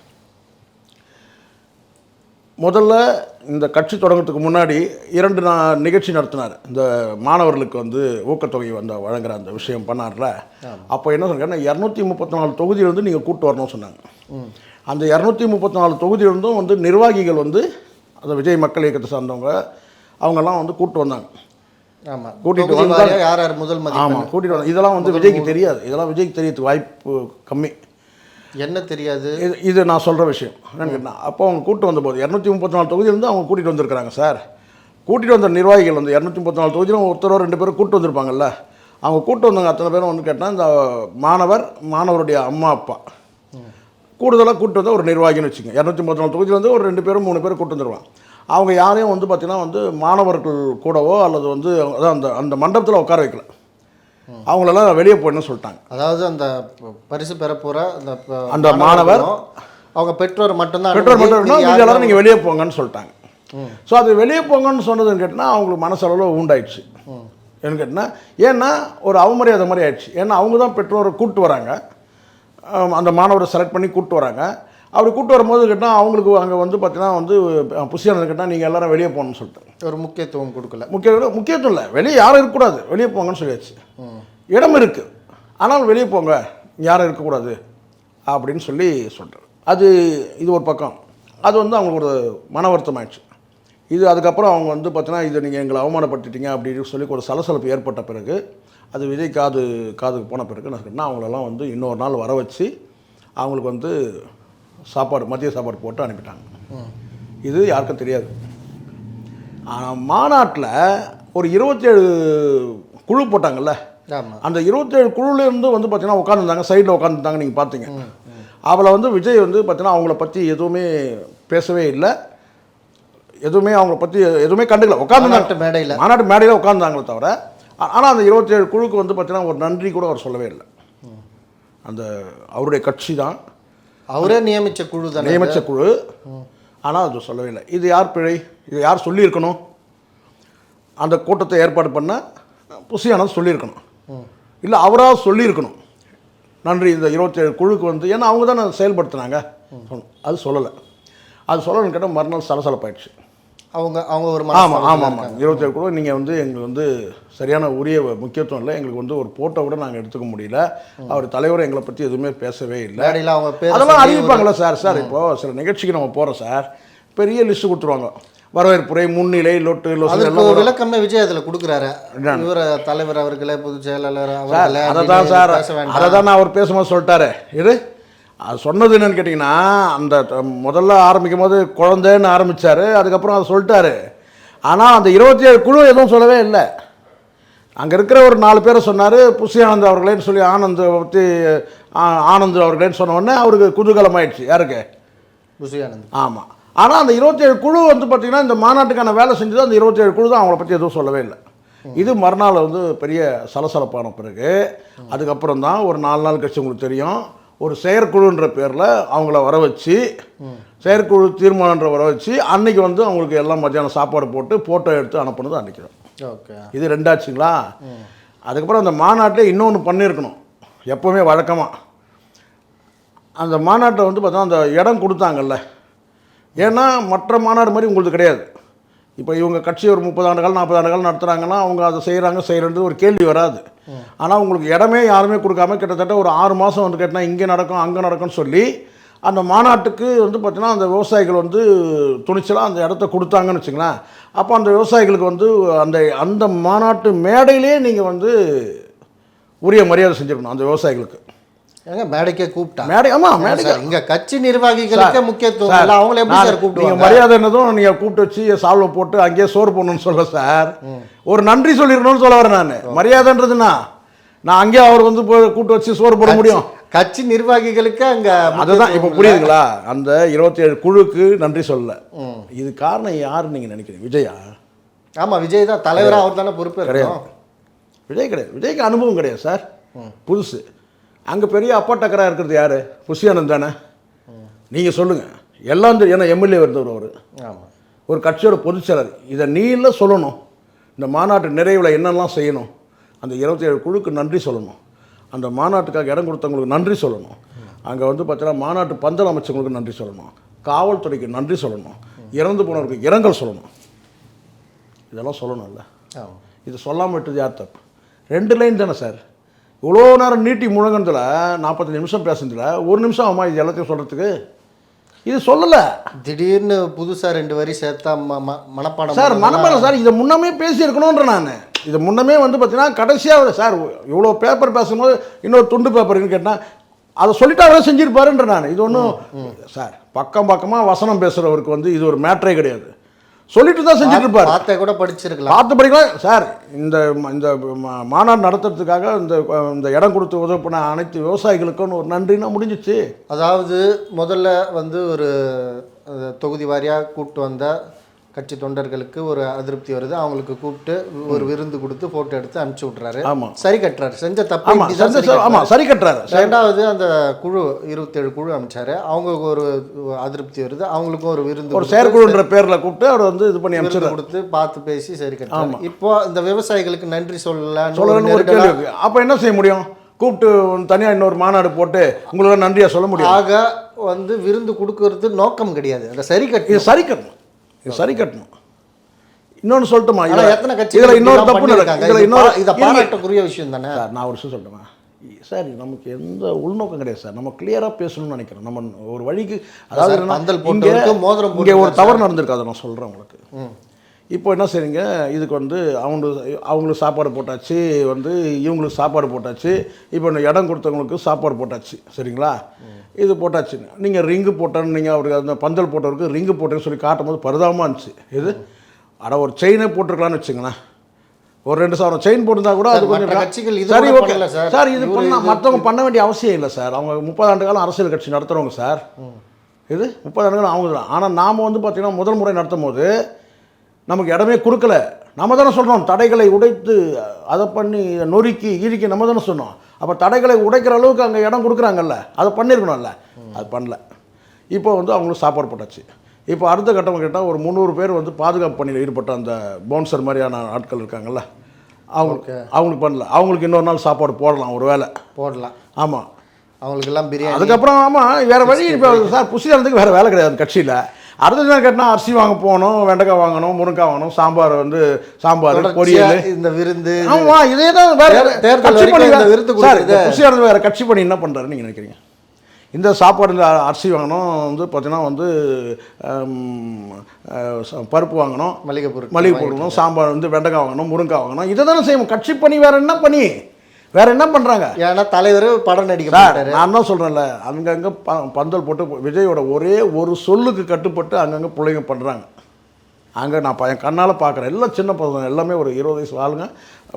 முதல்ல இந்த கட்சி தொடங்கறதுக்கு முன்னாடி இரண்டு நான் நிகழ்ச்சி நடத்தினார். இந்த மாணவர்களுக்கு வந்து ஊக்கத்தொகை வந்து வழங்குற அந்த விஷயம் பண்ணார்ல. அப்போ என்ன சொன்னாங்கன்னா இரநூத்தி முப்பத்தி நாலு தொகுதியிலிருந்து நீங்கள் கூட்டு வரணும்னு சொன்னாங்க. அந்த இரநூத்தி முப்பத்தி நாலு தொகுதியிலிருந்தும் வந்து நிர்வாகிகள் வந்து அந்த விஜய் மக்கள் இயக்கத்தை சார்ந்தவங்க அவங்கெல்லாம் வந்து கூட்டு வந்தாங்க. ஆமா. கூட்டிட்டு தொகுதி வந்தா- வாரியா யார் யார் முதல் ஆமாம் கூட்டிகிட்டு வந்தாங்க. இதெல்லாம் வந்து விஜய்க்கு தெரியாது. இதெல்லாம் விஜய்க்கு தெரியறதுக்கு வாய்ப்பு கம்மி. என்ன தெரியாது? இது இது நான் சொல்கிற விஷயம். என்னன்னு அப்போ அவங்க கூட்டு வந்தபோது இரநூத்தி முப்பத்தி நாலு தொகுதியிலேருந்து அவங்க கூட்டிகிட்டு வந்திருக்கிறாங்க சார். கூட்டிகிட்டு வந்த நிர்வாகிகள் வந்து இரநூத்தி முப்பத்தி நாலு தொகுதியிலும் ஒருத்தரோ ரெண்டு பேரும் கூட்டு வந்திருப்பாங்கல்ல. அவங்க கூட்டு வந்தவங்க அத்தனை பேரும் வந்து கேட்டால் இந்த மாணவர் மாணவருடைய அம்மா அப்பா. கூடுதலாக கூட்டு வந்தால் ஒரு நிர்வாகின்னு வச்சுங்க. இரநூத்தி முப்பத்தி நாலு தொகுதியிலேருந்து ஒரு ரெண்டு பேரும் மூணு பேரும் கூட்டு வந்துருவாங்க. அவங்க யாரையும் வந்து பார்த்திங்கன்னா வந்து மாணவர்கள் கூடவோ அல்லது வந்து அதான் அந்த அந்த மண்டபத்தில் உட்கார வைக்கல. அவங்களெல்லாம் வெளியே போயிடணும்னு சொல்லிட்டாங்க. அதாவது அந்த பரிசு பெற அந்த அந்த மாணவர் அவங்க பெற்றோர் மட்டும்தான் அனுமதி, மட்டும் எல்லாரும் நீங்கள் வெளியே போங்கன்னு சொல்லிட்டாங்க. ஸோ அது வெளியே போங்கன்னு சொன்னதுன்னு கேட்டால் அவங்களுக்கு மனசளவில் உண்டாயிடுச்சு. என்ன கேட்டால் ஏன்னா ஒரு அவமரியாதை மாதிரி ஆயிடுச்சு. ஏன்னா அவங்க தான் பெற்றோரை கூப்பிட்டு வராங்க. அந்த மாணவரை செலக்ட் பண்ணி கூப்பிட்டு வராங்க. அப்படி கூப்பிட்டு வரும்போது கேட்டால் அவங்களுக்கு அங்கே வந்து பார்த்தீங்கன்னா வந்து புசியானது கேட்டால் நீங்கள் எல்லாரும் வெளியே போகணும்னு சொல்லிட்டு. ஒரு முக்கியத்துவம் கொடுக்கல. முக்கிய முக்கியத்துவம் இல்லை. வெளியே யாரும் இருக்கக்கூடாது. வெளியே போங்கன்னு சொல்லியாச்சு. இடம் இருக்குது ஆனால் வெளியே போங்க. யாரும் இருக்கக்கூடாது. அப்படின்னு சொல்லி சொல்கிறார் அது இது ஒரு பக்கம். அது வந்து அவங்களுக்கு ஒரு மன வருத்தம் ஆயிடுச்சு. இது அதுக்கப்புறம் அவங்க வந்து பார்த்தீங்கன்னா இது நீங்கள் எங்களை அவமானப்படுத்திட்டீங்க அப்படின்னு சொல்லி ஒரு சலசலப்பு ஏற்பட்ட பிறகு அது விஜய் காது காதுக்கு போன பிறகு நான் அவங்களெல்லாம் வந்து இன்னொரு நாள் வர வச்சு அவங்களுக்கு வந்து சாப்பாடு மதிய சாப்பாடு போட்டு அனுப்பிட்டாங்க. இது யாருக்கும் தெரியாது. ஆனால் மாநாட்டில் ஒரு இருபத்தேழு குழு போட்டாங்கல்ல? அந்த இருபத்தேழு குழுலேருந்து வந்து பார்த்தீங்கன்னா உட்காந்துருந்தாங்க சைடில் உட்காந்துருந்தாங்க நீங்கள் பார்த்தீங்க அவளை வந்து விஜய் வந்து பார்த்தீங்கன்னா அவங்கள பற்றி எதுவுமே பேசவே இல்லை. எதுவுமே அவங்கள பற்றி எதுவுமே கண்டுக்கல. மாநாட்டு உட்காந்து மேடையில. மாநாட்டு மேடையில் உட்காந்தாங்களே தவிர ஆனால் அந்த இருபத்தேழு குழுக்கு வந்து பார்த்தீங்கன்னா ஒரு நன்றி கூட அவர் சொல்லவே இல்லை. அந்த அவருடைய கட்சி தான். அவரே நியமிச்ச குழு தானே நியமித்த குழு. ஆனால் அது சொல்லவே இல்லை இது யார் பிழை? இது யார் சொல்லியிருக்கணும்? அந்த கூட்டத்தை ஏற்பாடு பண்ண புசியானது சொல்லியிருக்கணும். இல்லை அவராக சொல்லியிருக்கணும். நன்றி இந்த இருபத்தேழு குழுக்கு வந்து ஏன்னா அவங்க தானே செயல்படுத்துனாங்க. அது சொல்லலை. அது சொல்லணும்னு கேட்டால் மறுநாள் சலசலப்பாயிடுச்சு. அவங்க அவங்க ஒரு ஆமாம் ஆமாம். ஆமாம் இருபத்தேழு குழு நீங்கள் வந்து எங்களுக்கு வந்து சரியான உரிய முக்கியத்துவம் இல்லை. எங்களுக்கு வந்து ஒரு போட்டோ கூட நாங்கள் எடுத்துக்க முடியல. அவர் தலைவர் எங்களை பற்றி எதுவுமே பேசவே இல்லை. அவங்க அதெல்லாம் அறிவிப்பாங்களா சார் சார். இப்போ சில நிகழ்ச்சிக்கு நம்ம போகிறோம் சார். பெரிய லிஸ்ட் கொடுத்துருவாங்க. வரவேற்புரை முன்னிலை லொட்டு லொசு. விளக்கமே விஜய் அதுல கொடுக்குறாரு? இவர தலைவர் அவர்களே பொதுச் செயலாளர் அதை தான் சார் அதை தான் நான் அவர் பேசும்போது சொல்லிட்டாரு. இது அது சொன்னது என்னன்னு கேட்டிங்கன்னா அந்த முதல்ல ஆரம்பிக்கும் போது குழந்தைன்னு ஆரம்பிச்சாரு அதுக்கப்புறம் அதை சொல்லிட்டாரு. ஆனால் அந்த இருபத்தி ஏழு குழு எதுவும் சொல்லவே இல்லை. அங்கே இருக்கிற ஒரு நாலு பேரை சொன்னார் புஷி ஆனந்த் அவர்களேன்னு சொல்லி ஆனந்த் பற்றி ஆனந்த் அவர்களேன்னு சொன்ன உடனே அவருக்கு குதூகலமாயிடுச்சு யாருக்கு? புசி ஆனந்த். ஆமாம் ஆனால் அந்த இருபத்தேழு குழு வந்து பார்த்திங்கன்னா இந்த மாநாட்டுக்கான வேலை செஞ்சது அந்த இருபத்தேழு குழு தான் அவங்கள பற்றி எதுவும் சொல்லவே இல்லை. இது மறுநாள் வந்து பெரிய சலசலப்பான பிறகு அதுக்கப்புறம் தான் ஒரு நாலு நாள் கழிச்சு உங்களுக்கு தெரியும் ஒரு செயற்குழுன்ற பேரில் அவங்கள வர வச்சு செயற்குழு தீர்மானன்ற வர வச்சு அன்னைக்கு வந்து அவங்களுக்கு எல்லாம் மத்தியானம் சாப்பாடு போட்டு ஃபோட்டோ எடுத்து அனுப்புனது அன்றைக்கி தான் ஓகே. இது ரெண்டாச்சுங்களா? அதுக்கப்புறம் அந்த மாநாட்டில் இன்னொன்று பண்ணியிருக்கணும் எப்போவுமே வழக்கமாக அந்த மாநாட்டை வந்து பார்த்தா அந்த இடம் கொடுத்தாங்கல்ல. ஏன்னா மற்ற மாநாடு மாதிரி உங்களுக்கு கிடையாது. இப்போ இவங்க கட்சி ஒரு முப்பது ஆண்டுகள் நாற்பது ஆண்டுகள் நடத்துகிறாங்கன்னா அவங்க அதை செய்கிறாங்க செய்கிறன்றது ஒரு கேள்வி வராது. ஆனால் உங்களுக்கு இடமே யாருமே கொடுக்காம கிட்டத்தட்ட ஒரு ஆறு மாதம் வந்து கேட்டால் இங்கே நடக்கும் அங்கே நடக்கும்னு சொல்லி அந்த மாநாட்டுக்கு வந்து பார்த்திங்கன்னா அந்த விவசாயிகள் வந்து துணிச்சலாக அந்த இடத்த கொடுத்தாங்கன்னு வச்சுங்களேன். அப்போ அந்த விவசாயிகளுக்கு வந்து அந்த அந்த மாநாட்டு மேடையிலே நீங்கள் வந்து உரிய மரியாதை செஞ்சுருக்கணும் அந்த விவசாயிகளுக்கு. ஏங்க மேடைக்கே கூப்பிட்டா? மேடை ஆமாம் மேடை இங்க கட்சி நிர்வாகிகளுக்கு முக்கியத்துவம் இல்லை. அவங்கள எப்படி சார் கூப்பிடுவாங்க? மரியாதை என்னதும் நீங்கள் கூப்பிட்டு வச்சு சால்வை போட்டு அங்கேயே சோறு போடணும்னு சொல்ல சார். ஒரு நன்றி சொல்லிடணும்னு சொல்ல வரேன் நான். மரியாதைன்றதுன்னா நான். அங்கேயே அவர் வந்து போய் கூப்பிட்டு வச்சு சோறு போட முடியும். கட்சி நிர்வாகிகளுக்கு அங்க அதுதான் இப்போ புரியுதுங்களா? அந்த இருபத்தேழு குழுக்கு நன்றி சொல்லல இது காரணம் யாருன்னு நீங்கள் நினைக்கிறீங்க? விஜயா? இல்லை. ஆமா விஜய் தான் தலைவரா அவர் தானே பொறுப்பு கிடையாது. விஜய் கிடையாது. விஜய்க்கு அனுபவம் கிடையாது சார். புதுசு. அங்கே பெரிய அப்பா டக்கராக இருக்கிறது யார்? புஷியானந்த் தானே? நீங்கள் சொல்லுங்கள் எல்லாம் தெரியும். ஏன்னா எம்எல்ஏ இருந்தவர் அவர். ஆமா. ஒரு கட்சியோட பொதுச்செயலர் இதை நீ இல்லை சொல்லணும். இந்த மாநாட்டு நிறைவில் என்னெல்லாம் செய்யணும்? அந்த இருபத்தேழு குழுக்கு நன்றி சொல்லணும். அந்த மாநாட்டுக்காக இடம் கொடுத்தவங்களுக்கு நன்றி சொல்லணும். அங்கே வந்து பார்த்தீங்கன்னா மாநாட்டு பந்தல் அமைச்சவங்களுக்கு நன்றி சொல்லணும். காவல்துறைக்கு நன்றி சொல்லணும். இறந்து போனவருக்கு இரங்கல் சொல்லணும். இதெல்லாம் சொல்லணும்ல. ஆமாம் இது சொல்லாமல் விட்டது யார் தப்பு? ரெண்டு லைன் தானே சார்? இவ்வளோ நேரம் நீட்டி முழங்கினதில் நாற்பத்தஞ்சு நிமிஷம் பேசுனதில் ஒரு நிமிஷம் ஆமா இது எல்லாத்தையும் சொல்கிறதுக்கு இது சொல்லலை. திடீர்னு புதுசா ரெண்டு வரி சேர்த்தா மனப்பாடம் சார் மனப்பாடம் சார் இதை முன்னமே பேசியிருக்கணுன்ற நான். இதை முன்னமே வந்து பார்த்தீங்கன்னா கடைசியாக சார் இவ்வளோ பேப்பர் பேசும்போது இன்னொரு துண்டு பேப்பர்னு கேட்டால் அதை சொல்லிட்டு அவரே செஞ்சிருப்பாருன்ற நான். இது ஒன்றும் சார் பக்கம் பக்கமாக வசனம் பேசுகிறவருக்கு வந்து இது ஒரு மேட்டரே கிடையாது. சொல்லிட்டு தான் செஞ்சுட்டு இருப்பார் பார்த்தே கூட படிச்சிருக்கலாம். பார்த்து படிக்கலாம். சார் இந்த இந்த மாநாடு நடத்துறதுக்காக இந்த இந்த இடம் கொடுத்து உதவி பண்ண அனைத்து விவசாயிகளுக்கும் ஒரு நன்றினா முடிஞ்சிச்சு. அதாவது முதல்ல வந்து ஒரு தொகுதி வாரியாக கூப்பிட்டு வந்த கட்சி தொண்டர்களுக்கு ஒரு அதிருப்தி வருது. அவங்களுக்கு கூப்பிட்டு ஒரு விருந்து கொடுத்து போட்டோ எடுத்து அனுப்பிச்சு விட்றாரு ஆமா. சரி கட்டுறாரு. செஞ்ச தப்பு ஆமாம் சரி கட்டுறாரு. ஆமாம் ரெண்டாவது அந்த குழு இருபத்தேழு குழு அமைச்சாரு அவங்களுக்கு ஒரு அதிருப்தி வருது. அவங்களுக்கும் ஒரு விருந்து ஒரு செயற்குழுன்ற பேரில் கூப்பிட்டு அவர் வந்து இது பண்ணி அமைச்சிடுறாரு கொடுத்து பார்த்து பேசி சரி கட்டுறாரு. இப்போ இந்த விவசாயிகளுக்கு நன்றி சொல்லலாம்னு ஒரு சொல்லணும்னு அப்போ என்ன செய்ய முடியும்? கூப்பிட்டு தனியாக இன்னொரு மாநாடு போட்டு உங்களுக்கு நன்றியாக சொல்ல முடியும்? ஆக வந்து விருந்து கொடுக்கறது நோக்கம் கிடையாது. அதை சரி கட்டி சரி கட்டணும். இது சரி கட்டணும் இன்னொன்று சொல்லட்டுமா? இதுல- எத்தனை கட்சி இதுல இன்னொரு தப்பு நடக்கு. இருக்காங்க இதுல இன்னொரு இதை. பாராட்டக்குரிய விஷயம் தானே? சார் நான் ஒரு விஷயம் சொல்லட்டுமா? சார் நமக்கு எந்த உள்நோக்கம் கிடையாது சார். நம்ம கிளியராக பேசணும்னு நினைக்கிறோம். நம்ம ஒரு வழிக்கு அதாவது பந்தல் போட்டவருக்கு மோதிரம் இங்கே ஒரு தவறு நடந்திருக்கு அதை நான் சொல்கிறேன் உங்களுக்கு. இப்போ என்ன செய்றீங்க? இதுக்கு வந்து அவங்க அவங்களுக்கு சாப்பாடு போட்டாச்சு வந்து இவங்களுக்கு சாப்பாடு போட்டாச்சு இப்போ இந்த இடம் கொடுத்தவங்களுக்கு சாப்பாடு போட்டாச்சு சரிங்களா? இது போட்டாச்சு. நீங்கள் ரிங்கு போட்டேன்னு நீங்கள் அவருக்கு அந்த பந்தல் போட்டவருக்கு ரிங்கு போட்டேன்னு சொல்லி காட்டும்போது பரிதாபமாக இருந்துச்சு. இது அட ஒரு செயினே போட்டிருக்கலாம்னு வச்சுங்களேன் ஒரு ரெண்டு சவரம் செயின் போட்டிருந்தா கூட அது கொஞ்சம் கட்சிகள் சரி ஓகே. சார். சார் இது பண்ண மற்றவங்க பண்ண வேண்டிய அவசியம் இல்லை சார். அவங்க முப்பது ஆண்டு காலம் அரசியல் கட்சி நடத்துகிறவங்க சார். இது முப்பது ஆண்டு காலம் அவங்க தான். ஆனால் நாம் வந்து பார்த்திங்கன்னா முதல் முறை நடத்தும் போது நமக்கு இடமே கொடுக்கல. நம்ம தானே சொல்கிறோம் தடைகளை உடைத்து அதை பண்ணி நொறுக்கி இறுக்கி நம்ம தானே சொன்னோம். அப்போ தடைகளை உடைக்கிற அளவுக்கு அங்கே இடம் கொடுக்குறாங்கல்ல அதை பண்ணியிருக்கணும்ல அது பண்ணல. இப்போ வந்து அவங்களுக்கு சாப்பாடு போட்டாச்சு. இப்போ அடுத்த கட்டம் கேட்டால் ஒரு முந்நூறு பேர் வந்து பாதுகாப்பு பணியில் ஈடுபட்ட அந்த பவுன்சர் மாதிரியான ஆட்கள் இருக்காங்கல்ல அவங்களுக்கு அவங்களுக்கு பண்ணல. அவங்களுக்கு இன்னொரு நாள் சாப்பாடு போடலாம் ஒரு வேளை. போடலாம். ஆமாம் அவங்களுக்கு எல்லாம் பிரியாணி. அதுக்கப்புறம் ஆமாம் வேறு வழி இப்போ சார் புசியானதுக்கு வேறு வேலை கிடையாது கட்சியில். அடுத்த நாள் கேட்டால் அரிசி வாங்க போகணும் வெண்டைக்காய் வாங்கணும் முருங்காய் வாங்கணும் சாம்பார் வந்து சாம்பார் பொரியல். இந்த விருந்து ஆமா இதே தான் வேற தேர்- தேர்தல் கட்சி வரைக்கும் பணி இந்த வேற- விருது சார். இந்த புசியானது வேற கட்சி பணி என்ன பண்ணுறாரு நீங்கள் நினைக்கிறீங்க? இந்த சாப்பாடு இந்த அரிசி வாங்கணும் வந்து பார்த்தீங்கன்னா வந்து பருப்பு வாங்கணும் மளிகை பொருட்கள் மளிகை பொருளும் சாம்பார் வந்து வெண்டைக்காய் வாங்கணும் முருங்காய் வாங்கணும் இதை தானே செய்யணும் கட்சி பணி வேற என்ன பணி? வேற என்ன பண்ணுறாங்க ஏன்னா தலைவர் படம் நடிக்க சார் மாட்டாரு. நான் தான் சொல்கிறேன்ல அங்கங்கே ப பந்தல் போட்டு விஜயோட ஒரே ஒரு சொல்லுக்கு கட்டுப்பட்டு அங்கங்கே பிள்ளைங்க பண்ணுறாங்க அங்கே நான் பையன் கண்ணால் பார்க்குறேன் எல்லாம் சின்ன பசங்க எல்லாமே ஒரு இருபது வயசு ஆளுங்க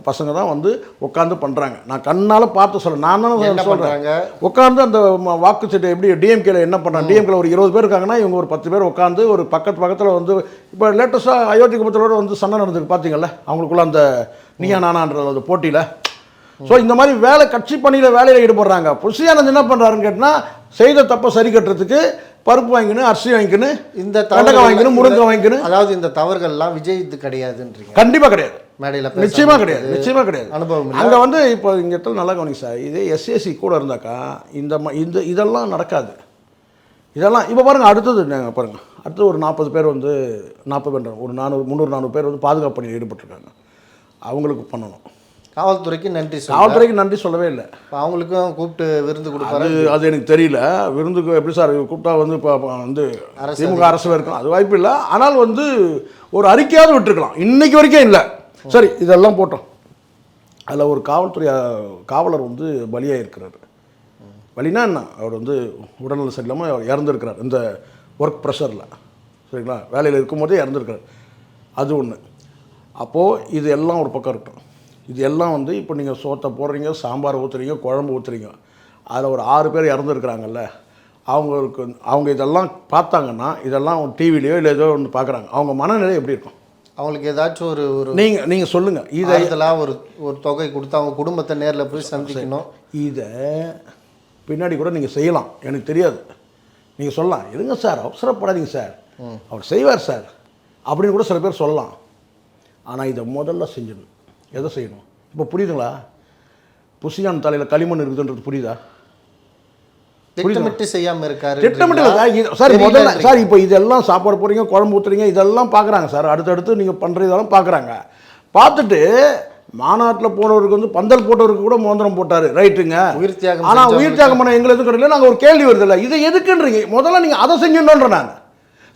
பசங்க தான் வந்து உட்காந்து பண்ணுறாங்க நான் கண்ணால் பார்த்து சொல்கிறேன் நான் தான் சொல்கிறேன் உட்காந்து அந்த வாக்குச்சீட்டை எப்படி டிஎம்கேல என்ன பண்ணுறாங்க டிஎம்கேல ஒரு இருபது பேர் இருக்காங்கன்னா இவங்க ஒரு பத்து பேர் உட்காந்து ஒரு பக்கத்து பக்கத்தில் வந்து இப்போ லேட்டஸ்ட்டாக அயோத்தி குப்பத்தோட வந்து சண்டை நடந்திருக்கு பார்த்தீங்கல்ல அவங்களுக்குள்ள அந்த நீயா நானான்ற அந்த போட்டியில். ஸோ இந்த மாதிரி வேலை கட்சி பணியில் வேலையில் ஈடுபடுறாங்க. புஷியானந்த் என்ன பண்ணுறாருன்னு கேட்டால் செய்த தப்பை சரி கட்டுறதுக்கு பருப்பு வாங்கிக்கணும் அரிசி வாங்கிக்கணும் இந்த வெண்டைக்காய் வாங்கிக்கணும் முருங்கை வாங்கிக்கணும். அதாவது இந்த தவறுகள்லாம் விஜய் இது கிடையாதுன்றீங்க. கண்டிப்பாக கிடையாது. மேடையில் நிச்சயமா கிடையாது நிச்சயமா கிடையாது. அனுபவம். அங்க வந்து இப்போ இங்க நல்லா கவனிங்க சார். இதே எஸ்எஸ்சி கூட இருந்தாக்கா இந்த இந்த இதெல்லாம் நடக்காது. இதெல்லாம் இப்போ பாருங்க அடுத்தது நாங்கள் பாருங்க. அடுத்து ஒரு நாற்பது பேர் வந்து நாற்பது பேர் ஒரு நானூறு முந்நூறு நானூறு பேர் வந்து பாதுகாப்பு பணியில் ஈடுபட்டிருக்காங்க. அவங்களுக்கு பண்ணணும். காவல்துறைக்கு நன்றி காவல்துறைக்கு நன்றி சொல்லவே இல்லை. அவங்களுக்கும் கூப்பிட்டு விருந்து கொடுப்பாரு. அது அது எனக்கு தெரியல. விருந்துக்கு எப்படி சார் கூப்பிட்டா வந்து இப்போ வந்து திமுக அரசு இருக்கும் அது வாய்ப்பு இல்லை. ஆனால் வந்து ஒரு அறிக்கையாவது விட்டுருக்கலாம். இன்னைக்கு வரைக்கும் இல்லை. சரி இதெல்லாம் போட்டோம். அதில் ஒரு காவல்துறை காவலர் வந்து பலியாக இருக்கிறார் பலினா என்ன? அவர் வந்து உடல்நல சரியில்லாமல் அவர் இறந்துருக்கிறார். இந்த ஒர்க் ப்ரெஷரில் சரிங்களா? வேலையில் இருக்கும்போதே இறந்துருக்கிறார். அது ஒன்று அப்போது இது எல்லாம் ஒரு பக்கம் இருக்கட்டும். இது எல்லாம் வந்து இப்போ நீங்கள் சோத்தை போடுறீங்க சாம்பார் ஊற்றுறீங்க குழம்பு ஊற்றுறீங்க அதில் ஒரு ஆறு பேர் இறந்துருக்குறாங்கல்ல அவங்களுக்கு அவங்க இதெல்லாம் பார்த்தாங்கன்னா இதெல்லாம் டிவிலையோ இல்லை ஏதோ ஒன்று பார்க்குறாங்க. அவங்க மனநிலை எப்படி இருக்கும்? அவங்களுக்கு ஏதாச்சும் ஒரு ஒரு நீங்கள் நீங்கள் சொல்லுங்கள் இதை ஆறுதலாக ஒரு ஒரு தொகை கொடுத்து அவங்க குடும்பத்தை நேரில் போய் சந்திக்கணும். இதை பின்னாடி கூட நீங்கள் செய்யலாம். எனக்கு தெரியாது. நீங்கள் சொல்லலாம். இருங்க சார் அவசரப்படாதீங்க சார். அவர் செய்வார் சார். அப்படின்னு கூட சில பேர் சொல்லலாம். ஆனால் இதை முதல்ல செஞ்சிடணும். எதை செய்யணும்? இப்போ புரியுதுங்களா? புசியான் தலையில் களிமண் இருக்குதுன்றது புரியுதா? திட்டமிட்டு செய்யாம இருக்காரு திட்டமிட்டு இல்லை சார் முதல்ல சார் இப்போ இதெல்லாம் சாப்பாடு போடுறீங்க குழம்பு ஊற்றுறீங்க இதெல்லாம் பார்க்குறாங்க சார். அடுத்தடுத்து நீங்கள் பண்ணுற இதெல்லாம் பார்க்குறாங்க பார்த்துட்டு மாநாட்டில் போனவருக்கு வந்து பந்தல் போட்டவருக்கு கூட மோதிரம் போட்டார் ரைட்டுங்க. உயிர் தியாகம் ஆனால் உயிர் தியாகம் பண்ண எங்களுக்கு எதுவும் கிடையாது நாங்கள் ஒரு கேள்வி வருதில்ல இதை எதுக்குன்றீங்க? முதல்ல நீங்கள் அதை செஞ்சணுன்ற நான்.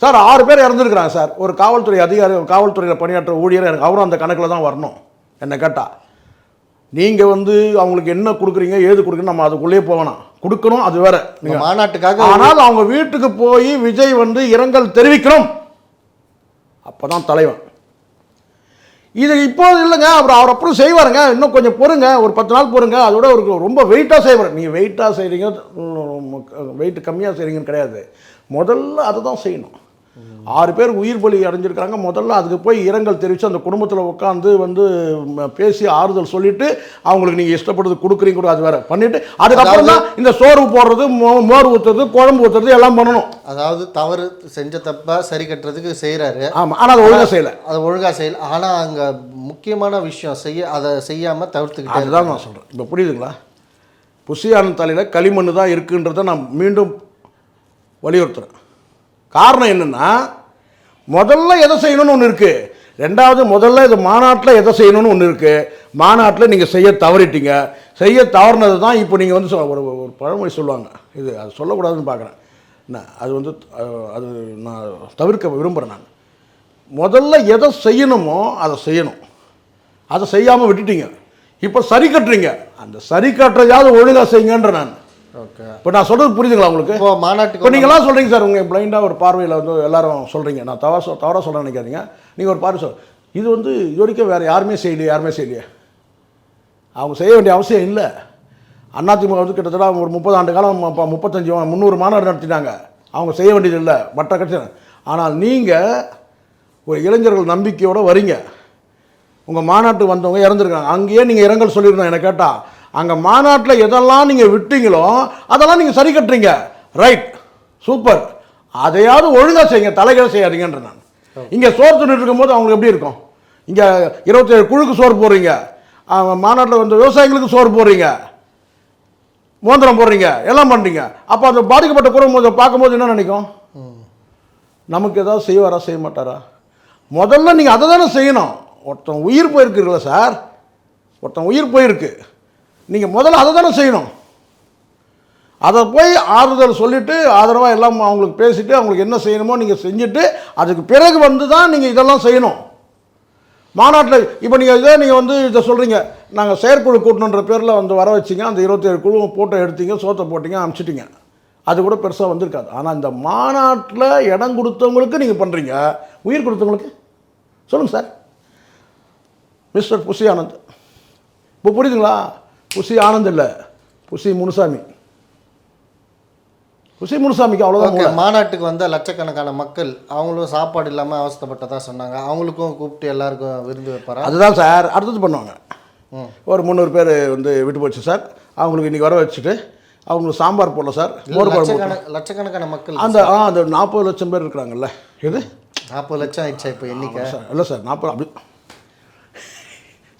சார் ஆறு பேர் இறந்துருக்குறாங்க சார். ஒரு காவல்துறை அதிகாரி காவல்துறையில் பணியாற்ற ஊழியர் எனக்கு அவரும் அந்த கணக்கில் தான் வரணும். என்ன கேட்டா நீங்கள் வந்து அவங்களுக்கு என்ன கொடுக்குறீங்க ஏது கொடுக்குறீங்க நம்ம அதுக்குள்ளேயே போகணும் கொடுக்கணும் அது வேற. நீங்கள் மாநாட்டுக்காக ஆனால் அவங்க வீட்டுக்கு போய் விஜய் வந்து இரங்கல் தெரிவிக்கணும். அப்பதான் தலைவன். இது இப்போது இல்லைங்க அவர் அவர் அப்புறம் செய்வாருங்க இன்னும் கொஞ்சம் பொறுங்க ஒரு பத்து நாள் பொறுங்க அதோட ஒரு ரொம்ப வெயிட்டாக செய்வார். நீங்கள் வெயிட்டாக செய்கிறீங்க வெயிட் கம்மியாக செய்கிறீங்கன்னு கிடையாது. முதல்ல அதை தான் செய்யணும். ஆறு பேர் உயிர் பலி அடைஞ்சிருக்காங்க முதல்ல அதுக்கு போய் இரங்கல் தெரிவித்து அந்த குடும்பத்தில் உட்காந்து வந்து பேசி ஆறுதல் சொல்லிட்டு அவங்களுக்கு நீங்கள் இஷ்டப்படுறது கொடுக்குறீங்க கூட அது வேற. பண்ணிட்டு அதுக்கப்புறம் தான் இந்த சோறு போடுறது மோ- மோர் ஊற்றுறது குழம்பு ஊற்றுறது எல்லாம் பண்ணணும். அதாவது தவறு செஞ்ச தப்பா சரி கட்டுறதுக்கு செய்றாரு. ஆமாம் ஆனால் அதை ஒழுங்காக செய்யலை. அதை ஒழுங்கா செய்யல. ஆனா அங்க முக்கியமான விஷயம் செய்ய அதை செய்யாம தவிர்த்துக்கிட்டே அதுதான் நான் சொல்கிறேன் இப்போ புரியுதுங்களா? புசியான தலையில் களிமண் தான் இருக்குன்றதை நான் மீண்டும் வலியுறுத்துறேன். காரணம் என்னென்னா முதல்ல எதை செய்யணும்னு ஒன்று இருக்குது ரெண்டாவது முதல்ல இது மாநாட்டில் எதை செய்யணும்னு ஒன்று இருக்குது மாநாட்டில் நீங்கள் செய்ய தவறிட்டீங்க. செய்ய தவறுனது தான் இப்போ நீங்கள் வந்து சொ- ஒரு ஒரு பழமொழி சொல்லுவாங்க. இது அது சொல்லக்கூடாதுன்னு பார்க்குறேன் என்ன அது வந்து அது நான் தவிர்க்க விரும்புகிறேன் நான். முதல்ல எதை செய்யணுமோ அதை செய்யணும். அதை செய்யாமல் விட்டுட்டீங்க. இப்போ சரி கட்டுறீங்க. அந்த சரி கட்டுறதையாவது ஒழுங்காக செய்யுங்கன்ற நான். ஓகே இப்போ நான் சொல்கிறது புரியுதுங்களா உங்களுக்கு? இப்போ மாநாட்டுக்கு இப்போ நீங்களாம் சொல்கிறீங்க சார் உங்கள் பிளைண்டாக ஒரு பார்வையில் வந்து எல்லாரும் சொல்கிறீங்க நான் தவறா சொல் தவறாக சொல்ல நினைக்காதீங்க. நீங்கள் ஒரு பார்வை சொல் இது வந்து இது வரைக்கும் வேறு யாருமே செய்யலையே யாருமே செய்யலையே. அவங்க செய்ய வேண்டிய அவசியம் இல்லை. அதிமுக வந்து கிட்டத்தட்ட ஒரு முப்பது ஆண்டு காலம் முப்பத்தஞ்சு முந்நூறு மாநாடு நடத்தினாங்க அவங்க செய்ய வேண்டியது இல்லை மற்ற கட்சி. ஆனால் நீங்கள் ஒரு இளைஞர்கள் நம்பிக்கையோடு வரீங்க. உங்கள் மாநாட்டுக்கு வந்தவங்க இறந்துருக்காங்க. அங்கேயே நீங்கள் இரங்கல் சொல்லியிருந்தோம் என்னை கேட்டால் அங்கே மாநாட்டில் எதெல்லாம் நீங்கள் விட்டீங்களோ அதெல்லாம் நீங்கள் சரி கட்டுறீங்க. ரைட் சூப்பர் அதையாவது ஒழுங்காக செய்யுங்க தலைகளை செய்யாதீங்கன்ற நான். இங்கே சோறு தின்னுட்டு இருக்கும்போது அவங்களுக்கு எப்படி இருக்கும்? இங்கே இருபத்தேழு குழுக்கு சோறு போடுறீங்க. மாநாட்டில் வந்து விவசாயிகளுக்கு சோறு போடுறீங்க. மோந்திரம் போடுறீங்க. எல்லாம் பண்ணுறீங்க அப்போ அந்த பாதிக்கப்பட்ட குடும்பம் பார்க்கும்போது என்ன நினைக்கும்? நமக்கு ஏதாவது செய்வாரா செய்ய மாட்டாரா? முதல்ல நீங்கள் அதை தானே செய்யணும். ஒருத்தன் உயிர் போயிருக்குல்ல சார்? ஒருத்தன் உயிர் போயிருக்கு. நீங்கள் முதல்ல அதை தானே செய்யணும். அதை போய் ஆறுதல் சொல்லிவிட்டு ஆதரவாக எல்லாம் அவங்களுக்கு பேசிவிட்டு அவங்களுக்கு என்ன செய்யணுமோ நீங்கள் செஞ்சுட்டு அதுக்கு பிறகு வந்து தான் நீங்கள் இதெல்லாம் செய்யணும். மாநாட்டில் இப்போ நீங்கள் இதே நீங்கள் வந்து இதை சொல்கிறீங்க நாங்கள் செயற்குழு கூட்டணுன்ற பேரில் வந்து வர வச்சிங்க அந்த இருபத்தேழு குழு ஃபோட்டோ எடுத்தீங்க சோத்தை போட்டிங்க அனுப்பிச்சிட்டிங்க. அது கூட பெருசாக வந்திருக்காது. ஆனால் இந்த மாநாட்டில் இடம் கொடுத்தவங்களுக்கு நீங்கள் பண்ணுறீங்க உயிர் கொடுத்தவங்களுக்கு? சொல்லுங்கள் சார். மிஸ்டர் புஷி ஆனந்த் இப்போ புரியுதுங்களா? புசி ஆனந்த் இல்லை. புசி முனுசாமி. புசி முனுசாமிக்கு அவ்வளோதான் மாநாட்டுக்கு வந்த லட்சக்கணக்கான மக்கள் அவங்களும் சாப்பாடு இல்லாம அவஸ்தைப்பட்டதா சொன்னாங்க. அவங்களுக்கும் கூப்பிட்டு எல்லாருக்கும் விருந்து வைப்பாரா? அதுதான் சார். அடுத்தது பண்ணுவாங்க. ஒரு முந்நூறு பேர் வந்து விட்டு போச்சு சார். அவங்களுக்கு இன்றைக்கி வர வச்சுட்டு அவங்களுக்கு சாம்பார் போடல சார். மோர் குழம்பு லட்சக்கண லட்சக்கணக்கான மக்கள். அந்த ஆ அந்த நாற்பது லட்சம் பேர் இருக்கிறாங்கல்ல. இது நாற்பது லட்சம் ஆயிடுச்சா இப்போ எண்ணிக்கை சார். இல்லை சார் நாற்பது அப்படி.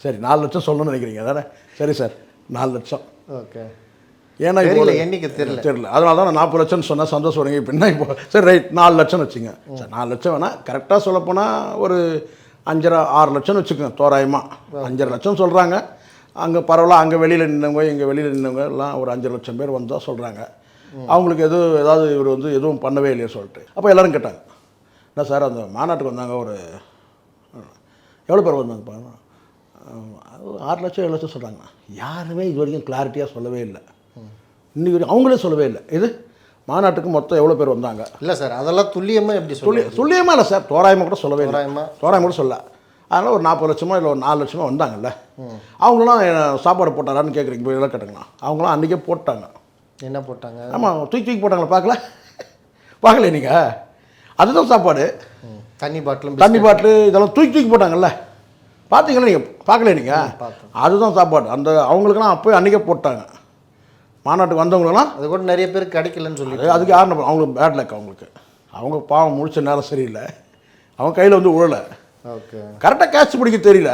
சரி நாலு லட்சம் சொல்லணும்னு நினைக்கிறீங்க. தானே சரி சார். நாலு லட்சம். ஓகே. ஏன்னா இப்போ தெரியல எண்ணிக்கை தெரியல. தெரியல. அதனால தான் நான் நாற்பது லட்சம்னு சொன்னேன் சந்தோஷம் வருங்க இப்போ என்ன இப்போ சரி ரைட் நாலு லட்சம் வச்சுங்க சரி நாலு லட்சம் வேணால் கரெக்டாக சொல்லப்போனால் ஒரு அஞ்சரை ஆறு லட்சம்னு வச்சுக்கோங்க தோராயமாக அஞ்சரை லட்சம் சொல்கிறாங்க அங்கே பரவாயில்ல அங்கே வெளியில் நின்றவங்க இங்கே வெளியில் நின்றவங்க எல்லாம் ஒரு அஞ்சு லட்சம் பேர் வந்தால் சொல்கிறாங்க அவங்களுக்கு எதுவும் ஏதாவது இவர் வந்து எதுவும் பண்ணவே இல்லையே சொல்லிட்டு. அப்போ எல்லாரும் கேட்டாங்க. என்ன சார் அந்த மாநாட்டுக்கு வந்தாங்க ஒரு எவ்வளோ பேர் வந்தாங்க பாருங்க. அது ஆறு லட்சம் ஏழு லட்சம் சொல்கிறாங்க யாருமே இது வரைக்கும் கிளாரிட்டியாக சொல்லவே இல்லை. இன்னைக்கு வரைக்கும் அவங்களே சொல்லவே இல்லை. இது மாநாட்டுக்கு மொத்தம் எவ்வளோ பேர் வந்தாங்க? இல்ல சார் அதெல்லாம் துல்லியமா எப்படி சொல்லி துல்லியமாக இல்லை சார் தோராயமாக கூட சொல்லவே இல்லை. தோராயமா? தோராயம் கூட சொல்ல அதனால் ஒரு நாற்பது லட்சமோ இல்லை ஒரு நாலு லட்சமோ வந்தாங்கல்ல. அவங்களாம் சாப்பாடு போட்டாரான்னு கேட்குறீங்க இப்போ இதெல்லாம் கேட்டுங்களா அவங்களாம் அன்றைக்கே போட்டாங்க. என்ன போட்டாங்க? ஆமாம் தூக்கி தூக்கி போட்டாங்களா? பார்க்கல. பார்க்கல நீங்கள் அதுதான் சாப்பாடு. தண்ணி பாட்டிலும் தண்ணி பாட்டில் இதெல்லாம் தூக்கி தூக்கி போட்டாங்கல்ல. பார்த்தீங்களா நீங்கள் பார்க்கல நீங்கள். அதுதான் சாப்பாடு. அந்த அவங்களுக்கெல்லாம் அப்போயே அன்றைக்கே போட்டாங்க. மாநாட்டுக்கு வந்தவங்களுக்கெல்லாம் அது கூட நிறைய பேருக்கு கிடைக்கலன்னு சொல்லி அது அதுக்கு யாருன்னு அவங்களுக்கு பேட் லக் அவங்களுக்கு. அவங்க பாவம் முடிச்ச நேரம் சரியில்லை. அவன் கையில் வந்து உழலை. ஓகே. கரெக்டாக கேட்ச் பிடிக்க தெரியல.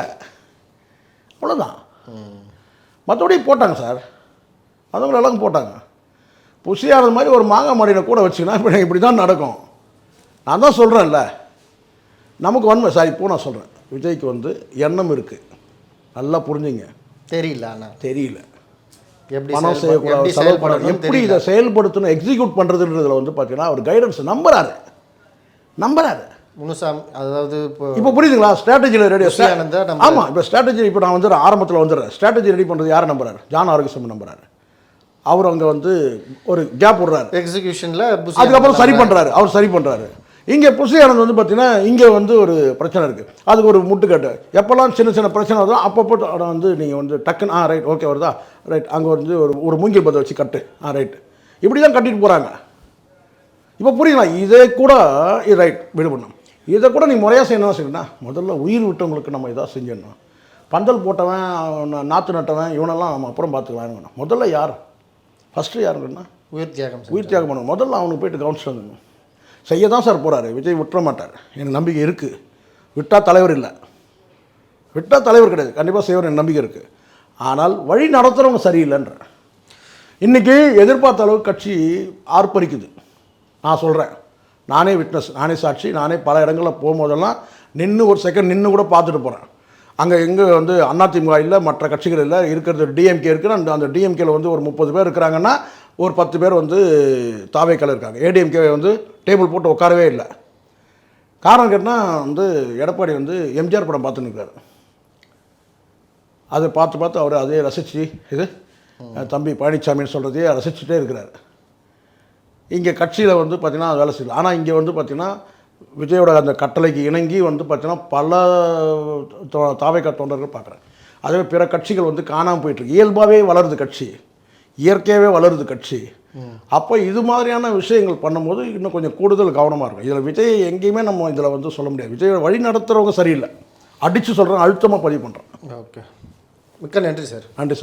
அவ்வளோதான் மற்றபடி போட்டாங்க சார் மற்றவங்க எல்லாம் போட்டாங்க. புசியானது மாதிரி ஒரு மாங்காய் மாடியில் கூட வச்சுக்கினா இப்போ இப்படி தான் நடக்கும். நான் தான் சொல்கிறேன்ல நமக்கு வன்மை. சார் இப்போ நான் சொல்கிறேன் விஜய்க்கு வந்து எண்ணம் இருக்குது நல்லா புரிஞ்சுங்க. தெரியல ஆனால் தெரியல. எப்படி பணம் செய்யக்கூடாது செலவு பண்ண செயல்படணும்னு எப்படி இதை செயல்படுத்தணும் எக்ஸிக்யூட் பண்ணுறதுன்றதுல வந்து பார்த்தீங்கன்னா அவர் கைடன்ஸ் நம்புறாரு. நம்புறாரு. முனுசாமி அதாவது இப்போ இப்போ புரியுதுங்களா? ஸ்ட்ராட்டஜியில் ரெடி ஆமாம் இப்போ ஸ்ட்ராட்டஜி இப்போ நான் வந்து ஆரம்பத்தில் வந்துடுறேன். ஸ்ட்ராட்டஜி ரெடி பண்ணுறது யாரை நம்புறாரு? ஜான் ஆரோக்கியம் நம்புறாரு. அவர் அங்கே வந்து ஒரு கேப் விடுறாரு. எக்ஸிகியூஷனில் அதுக்கப்புறம் சரி பண்ணுறாரு அவர் சரி பண்ணுறாரு இங்கே புசி ஆனந்த் வந்து பார்த்தீங்கன்னா இங்கே வந்து ஒரு பிரச்சனை இருக்குது அதுக்கு ஒரு முட்டுக்கட்டு. எப்போல்லாம் சின்ன சின்ன பிரச்சனை வருதோ அப்பப்போ அதை வந்து நீங்கள் வந்து டக்குன்னு ஆ ரைட் ஓகே வருதா? ரைட் அங்கே வந்து ஒரு ஒரு மூங்கில் பற்ற வச்சு கட்டு. ஆ ரைட் இப்படி தான் கட்டிட்டு போகிறாங்க இப்போ புரியுங்களா? இதே கூட இது ரைட் விடுபடணும் இதை கூட நீ முறையாக செய்யணும் செய்யணும்னா முதல்ல உயிர் விட்டவங்களுக்கு நம்ம இதாக செஞ்சிடணும். பந்தல் போட்டவன் நாற்று நட்டவன் இவனெல்லாம் நம்ம அப்புறம் பார்த்துக்கலாம்னு முதல்ல யார்? ஃபஸ்ட்டு யாருங்கன்னா உயிர் தியாகம். உயிர் தியாகம் பண்ணுங்க முதல்ல அவனுக்கு போயிட்டு கவுன்சில் வந்துடணும் செய்ய தான் சார் போகிறாரு விஜய் விட்டுற மாட்டார். எனக்கு நம்பிக்கை இருக்குது விட்டால் தலைவர் இல்லை. விட்டால் தலைவர் கிடையாது. கண்டிப்பாக செய்வார் எனக்கு நம்பிக்கை இருக்குது ஆனால் வழி நடத்துகிறவங்க சரியில்லைன்ற. இன்றைக்கி எதிர்பார்த்த அளவுக்கு கட்சி ஆர்ப்பரிக்குது. நான் சொல்கிறேன் நானே விட்னஸ் நானே சாட்சி நானே பல இடங்களில் போகும்போதெல்லாம் நின்று ஒரு செகண்ட் நின்று கூட பார்த்துட்டு போகிறேன் அங்கே எங்கே வந்து அதிமுக இல்லை மற்ற கட்சிகள் இல்லை இருக்கிறது டிஎம்கே இருக்குது அந்த அந்த டிஎம்கேல வந்து ஒரு முப்பது பேர் இருக்கிறாங்கன்னா ஒரு பத்து பேர் வந்து தாவேக்கால இருக்காங்க. ஏடிஎம்கேவை வந்து டேபிள் போட்டு உட்காரவே இல்லை. காரணம் கேட்டால் வந்து எடப்பாடி வந்து எம்ஜிஆர் படம் பார்த்துன்னு இருக்காரு. அதை பார்த்து பார்த்து அவர் அதே ரசித்து இது தம்பி பழனிசாமின்னு சொல்கிறதையே ரசிச்சுட்டே இருக்கிறார். இங்கே கட்சியில் வந்து பார்த்திங்கன்னா அது வேலை செய்யல. ஆனால் இங்கே வந்து பார்த்திங்கன்னா விஜயோட அந்த கட்டளைக்கு இணங்கி வந்து பார்த்திங்கன்னா பல தாவைக்கா தொண்டர்கள் பார்க்குறேன் அதே பிற கட்சிகள் வந்து காணாமல் போயிட்டுருக்கு இயல்பாகவே வளருது கட்சி. இயற்கையாகவே வளருது கட்சி. அப்போ இது மாதிரியான விஷயங்கள் பண்ணும்போது இன்னும் கொஞ்சம் கூடுதல் கவனமாக இருக்கும். இதில் விஜய் எங்கேயுமே நம்ம இதில் வந்து சொல்ல முடியாது. விஜய் வழி நடத்துகிறவங்க சரியில்லை. அடித்து சொல்கிறேன் அழுத்தமாக பதிவு பண்ணுறேன் ஓகே. மிக்க நன்றி சார். நன்றி சார்.